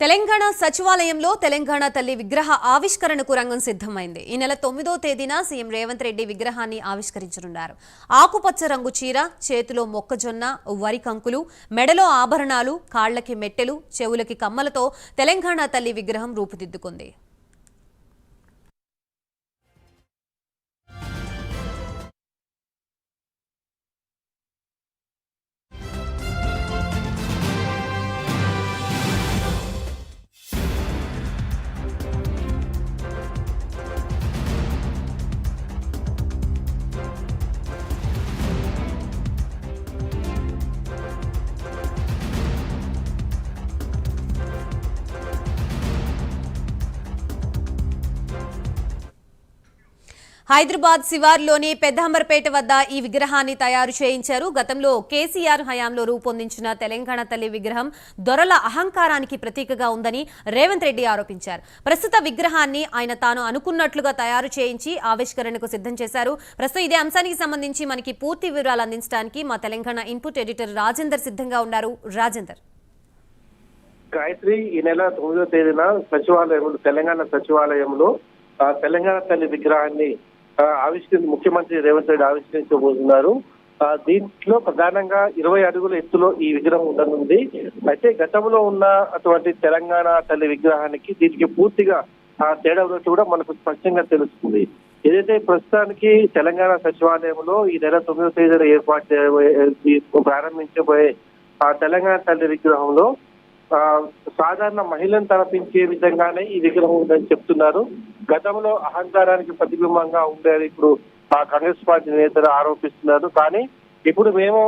తెలంగాణ సచివాలయంలో తెలంగాణ తల్లి విగ్రహ ఆవిష్కరణకు రంగం సిద్ధమైంది. ఈ నెల తొమ్మిదో తేదీన సీఎం రేవంత్ రెడ్డి విగ్రహాన్ని ఆవిష్కరించనున్నారు. ఆకుపచ్చ రంగు చీర చేతిలో మొక్కజొన్న వరి కంకులు మెడలో ఆభరణాలు కాళ్ళకి మెట్టెలు చెవులకి కమ్మలతో తెలంగాణ తల్లి విగ్రహం రూపుదిద్దుకుంది. హైదరాబాద్ శివార్లోని పెద్దాంబర్పేట వద్ద ఈ విగ్రహాన్ని తయారు చేయించారు. గతంలో కేసీఆర్ హయాంలో రూపొందించిన తెలంగాణ తల్లి విగ్రహం దొరల అహంకారానికి ప్రతీకగా ఉందని రేవంత్ రెడ్డి ఆరోపించారు. ప్రస్తుత విగ్రహాన్ని ఆయన తాను అనుకున్నట్లుగా తయారు చేయించి ఆవిష్కరణకు సిద్ధం చేశారు. ప్రస్తుతం ఇదే అంశానికి సంబంధించి మనకి పూర్తి వివరాలు అందించడానికి మా తెలంగాణ ఇన్పుట్ ఎడిటర్ రాజేందర్ సిద్ధంగా ఉన్నారు. రాజేందర్. గాయత్రి ఈ నెల తొమ్మిదో తేదీన సచివాలయంలో తెలంగాణ సచివాలయంలో తెలంగాణ తల్లి విగ్రహాన్ని ఆవిష్కరించి ముఖ్యమంత్రి రేవంత్ రెడ్డి ఆవిష్కరించబోతున్నారు. దీంట్లో ప్రధానంగా ఇరవై అడుగుల ఎత్తులో ఈ విగ్రహం ఉండనుంది. అయితే గతంలో ఉన్న అటువంటి తెలంగాణ తల్లి విగ్రహానికి దీనికి పూర్తిగా ఆ తేడా ఉన్నట్టు కూడా మనకు స్పష్టంగా తెలుస్తుంది. ఏదైతే ప్రస్తుతానికి తెలంగాణ సచివాలయంలో ఈ నెల తొమ్మిదో తేదీన ఏర్పాటు ప్రారంభించబోయే ఆ తెలంగాణ తల్లి విగ్రహంలో సాధారణ మహిళను తలపించే విధంగానే ఈ విగ్రహం ఉందని చెప్తున్నారు. గతంలో అహంకారానికి ప్రతిబింబంగా ఉండేది ఇప్పుడు ఆ కాంగ్రెస్ పార్టీ నేతలు ఆరోపిస్తున్నారు. కానీ ఇప్పుడు మేము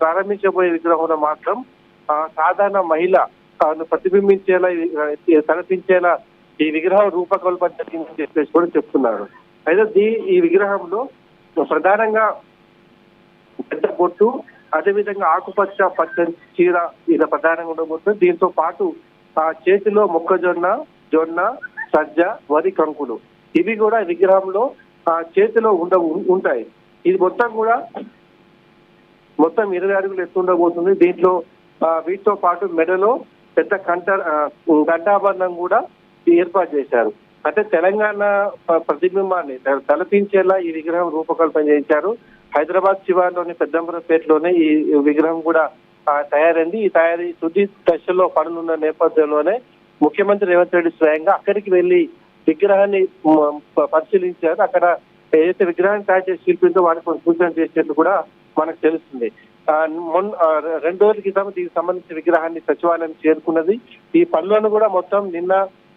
ప్రారంభించబోయే విగ్రహంలో మాత్రం ఆ, సాధారణ మహిళ తాను ప్రతిబింబించేలా తలపించేలా ఈ విగ్రహం రూపకల్పన జరిగిందని చెప్పేసి కూడా చెప్తున్నారు. అయితే ఈ విగ్రహంలో ప్రధానంగా పెద్ద బొట్టు అదేవిధంగా ఆకుపచ్చ పచ్చని చీర ఇలా ప్రధానంగా ఉండబోతుంది. దీంతో పాటు ఆ చేతిలో మొక్కజొన్న జొన్న సజ్జ వరి కంకులు. ఇవి కూడా విగ్రహంలో ఆ చేతిలో ఉండ ఉంటాయి. ఇది మొత్తం కూడా మొత్తం ఇరవై అడుగులు ఎత్తు ఉండబోతుంది. దీంట్లో వీటితో పాటు మెడలో పెద్ద కంట గడ్డాభరణం కూడా ఏర్పాటు చేశారు. అంటే తెలంగాణ ప్రతిబింబాన్ని తలపించేలా ఈ విగ్రహం రూపకల్పన చేశారు హైదరాబాద్ శివార్లోని పెద్దంబరపేటలోనే ఈ విగ్రహం కూడా తయారైంది. ఈ తయారీ తుది దశలో పనులున్న నేపథ్యంలోనే ముఖ్యమంత్రి రేవంత్ రెడ్డి స్వయంగా అక్కడికి వెళ్ళి విగ్రహాన్ని పరిశీలించారు. అక్కడ ఏదైతే విగ్రహాన్ని తయారు చేసి శిల్పిందో వాటికి సూచన చేసినట్టు కూడా మనకు తెలుస్తుంది. మొన్న రెండు రోజుల క్రితం దీనికి సంబంధించిన విగ్రహాన్ని సచివాలయం చేరుకున్నది. ఈ పనులను కూడా మొత్తం నిన్న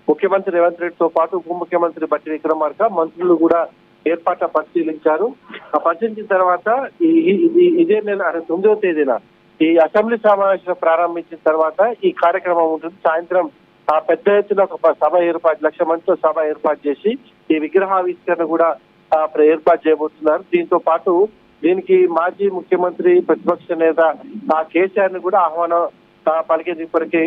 ముఖ్యమంత్రి రేవంత్ రెడ్డితో పాటు ఉప ముఖ్యమంత్రి బట్టి విక్రమార్క మంత్రులు కూడా ఏర్పాట్ల పరిశీలించారు. పరిశీలించిన తర్వాత ఈ ఇదే నెల అంటే తొమ్మిదవ తేదీన ఈ అసెంబ్లీ సమావేశం ప్రారంభించిన తర్వాత ఈ కార్యక్రమం ఉంటుంది. సాయంత్రం ఆ పెద్ద ఎత్తున ఒక సభ ఏర్పాటు లక్ష మందితో సభ ఏర్పాటు చేసి ఈ విగ్రహావిష్కరణ కూడా ఏర్పాటు చేయబోతున్నారు. దీంతో పాటు దీనికి మాజీ ముఖ్యమంత్రి ప్రతిపక్ష నేత ఆ కేసీఆర్ని కూడా ఆహ్వానం పలికేది ఇప్పటికే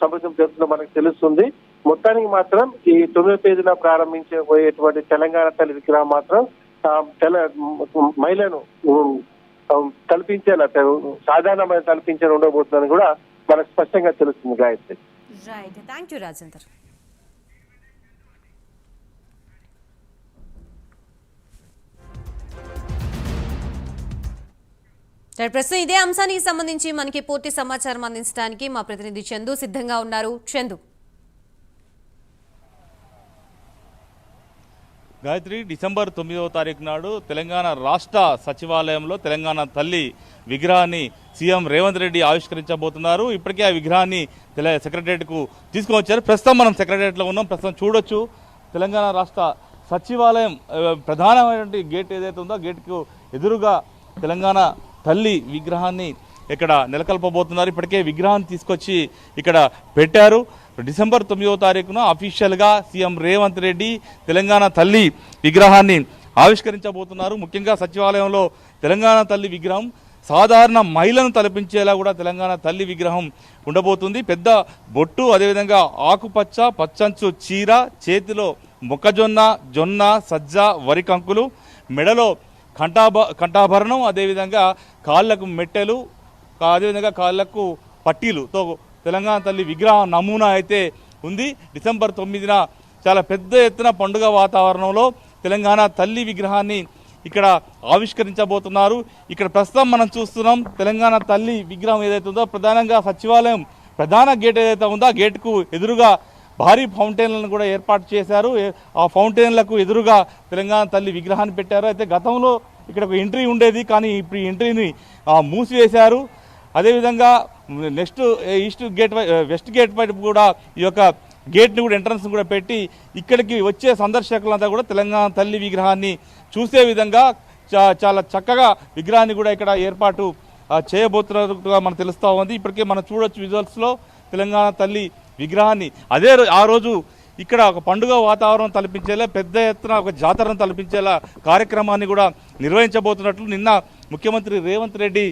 సముద్రం జరుగుతుందో మనకు తెలుస్తుంది. మొత్తానికి మాత్రం ఈ తొమ్మిదో తేదీన ప్రారంభించబోయేటువంటి తెలంగాణ తల్లి విగ్రహం మాత్రం తెల మహిళను ఉమ్, సాధారణమైన కల్పించేలా సాధారణ మహిళ ఉండబోతుందని కూడా మనకు స్పష్టంగా తెలుస్తుంది Gayatri. Right thank you Rajender ప్రస్తుతం ఇదే అంశానికి సంబంధించి మనకి పూర్తి సమాచారం అందించడానికి మా ప్రతినిధి చందు సిద్ధంగా ఉన్నారు. చందు. గాయత్రి డిసెంబర్ తొమ్మిదవ తారీఖు నాడు తెలంగాణ రాష్ట్ర సచివాలయంలో తెలంగాణ తల్లి విగ్రహాన్ని సీఎం రేవంత్ రెడ్డి ఆవిష్కరించబోతున్నారు. ఇప్పటికే ఆ విగ్రహాన్ని తెల సెక్రటరియట్కు తీసుకువచ్చారు. ప్రస్తుతం మనం సెక్రటరియట్లో ఉన్నాం. ప్రస్తుతం చూడొచ్చు. తెలంగాణ రాష్ట్ర సచివాలయం ప్రధానమైనటువంటి గేట్ ఏదైతే ఉందో గేట్కు ఎదురుగా తెలంగాణ తల్లి విగ్రహాన్ని ఇక్కడ నెలకొల్పబోతున్నారు. ఇప్పటికే విగ్రహాన్ని తీసుకొచ్చి ఇక్కడ పెట్టారు. డిసెంబర్ తొమ్మిదవ తారీఖున అఫీషియల్గా సీఎం రేవంత్ రెడ్డి తెలంగాణ తల్లి విగ్రహాన్ని ఆవిష్కరించబోతున్నారు. ముఖ్యంగా సచివాలయంలో తెలంగాణ తల్లి విగ్రహం సాధారణ మహిళను తలపించేలా కూడా తెలంగాణ తల్లి విగ్రహం ఉండబోతుంది. పెద్ద బొట్టు అదేవిధంగా ఆకుపచ్చ పచ్చంచు చీర చేతిలో మొక్కజొన్న జొన్న సజ్జ వరి కంకులు మెడలో కంఠాభ కంఠాభరణం అదేవిధంగా కాళ్ళకు మెట్టెలు అదేవిధంగా కాళ్ళకు పట్టీలుతో తెలంగాణ తల్లి విగ్రహ నమూనా అయితే ఉంది. డిసెంబర్ తొమ్మిదిన చాలా పెద్ద ఎత్తున పండుగ వాతావరణంలో తెలంగాణ తల్లి విగ్రహాన్ని ఇక్కడ ఆవిష్కరించబోతున్నారు. ఇక్కడ ప్రస్తుతం మనం చూస్తున్నాం తెలంగాణ తల్లి విగ్రహం ఏదైతే ఉందో ప్రధానంగా సచివాలయం ప్రధాన గేట్ ఏదైతే ఉందో ఆ గేట్కు ఎదురుగా భారీ ఫౌంటైన్లను కూడా ఏర్పాటు చేశారు. ఆ ఫౌంటైన్లకు ఎదురుగా తెలంగాణ తల్లి విగ్రహాన్ని పెట్టారు. అయితే గతంలో ఇక్కడ ఒక ఎంట్రీ ఉండేది కానీ ఇప్పుడు ఈ ఎంట్రీని మూసివేశారు. అదేవిధంగా నెక్స్ట్ ఈస్ట్ గేట్ వై- వెస్ట్ గేట్ వైపు కూడా ఈ యొక్క గేట్ని కూడా ఎంట్రన్స్ కూడా పెట్టి ఇక్కడికి వచ్చే సందర్శకులంతా కూడా తెలంగాణ తల్లి విగ్రహాన్ని చూసే విధంగా చా- చాలా చక్కగా విగ్రహాన్ని కూడా ఇక్కడ ఏర్పాటు చేయబోతున్నట్టుగా మనకు తెలుస్తూ ఉంది. ఇప్పటికే మనం చూడొచ్చు విజువల్స్లో తెలంగాణ తల్లి విగ్రహాన్ని. అదే ఆ రోజు ఇక్కడ ఒక పండుగ వాతావరణం తలపించేలా పెద్ద ఎత్తున ఒక జాతరను తలపించేలా కార్యక్రమాన్ని కూడా నిర్వహించబోతున్నట్లు నిన్న ముఖ్యమంత్రి రేవంత్ రెడ్డి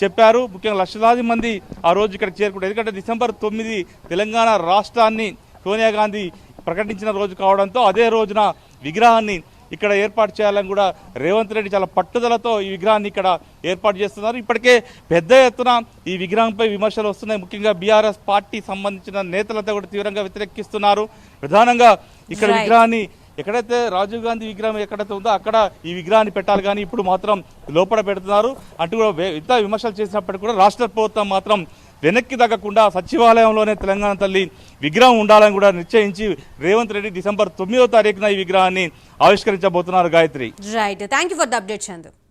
చెప్పారు. ముఖ్యంగా లక్షలాది మంది ఆ రోజు ఇక్కడ చేరుకుంటారు. ఎందుకంటే డిసెంబర్ తొమ్మిది తెలంగాణ రాష్ట్రాన్ని సోనియా గాంధీ ప్రకటించిన రోజు కావడంతో అదే రోజున విగ్రహాన్ని ఇక్కడ ఏర్పాటు చేయాలని కూడా రేవంత్ రెడ్డి చాలా పట్టుదలతో ఈ విగ్రహాన్ని ఇక్కడ ఏర్పాటు చేస్తున్నారు. ఇప్పటికే పెద్ద ఎత్తున ఈ విగ్రహంపై విమర్శలు వస్తున్నాయి. ముఖ్యంగా బీఆర్ఎస్ పార్టీ సంబంధించిన నేతలంతా కూడా తీవ్రంగా వ్యతిరేకిస్తున్నారు. ప్రధానంగా ఇక్కడ. విగ్రహాన్ని ఎక్కడైతే రాజీవ్ గాంధీ విగ్రహం ఎక్కడైతే ఉందో అక్కడ ఈ విగ్రహాన్ని పెట్టాలి కానీ ఇప్పుడు మాత్రం లోపల పెడుతున్నారు. అంటూ కూడా ఇంత విమర్శలు చేసినప్పటికీ కూడా రాష్ట్ర ప్రభుత్వం మాత్రం వెనక్కి తగ్గకుండా సచివాలయంలోనే తెలంగాణ తల్లి విగ్రహం ఉండాలని కూడా నిశ్చయించి రేవంత్ రెడ్డి డిసెంబర్ తొమ్మిదో తారీఖున ఈ విగ్రహాన్ని ఆవిష్కరించబోతున్నారు Gayatri. Right thank for the update Chandu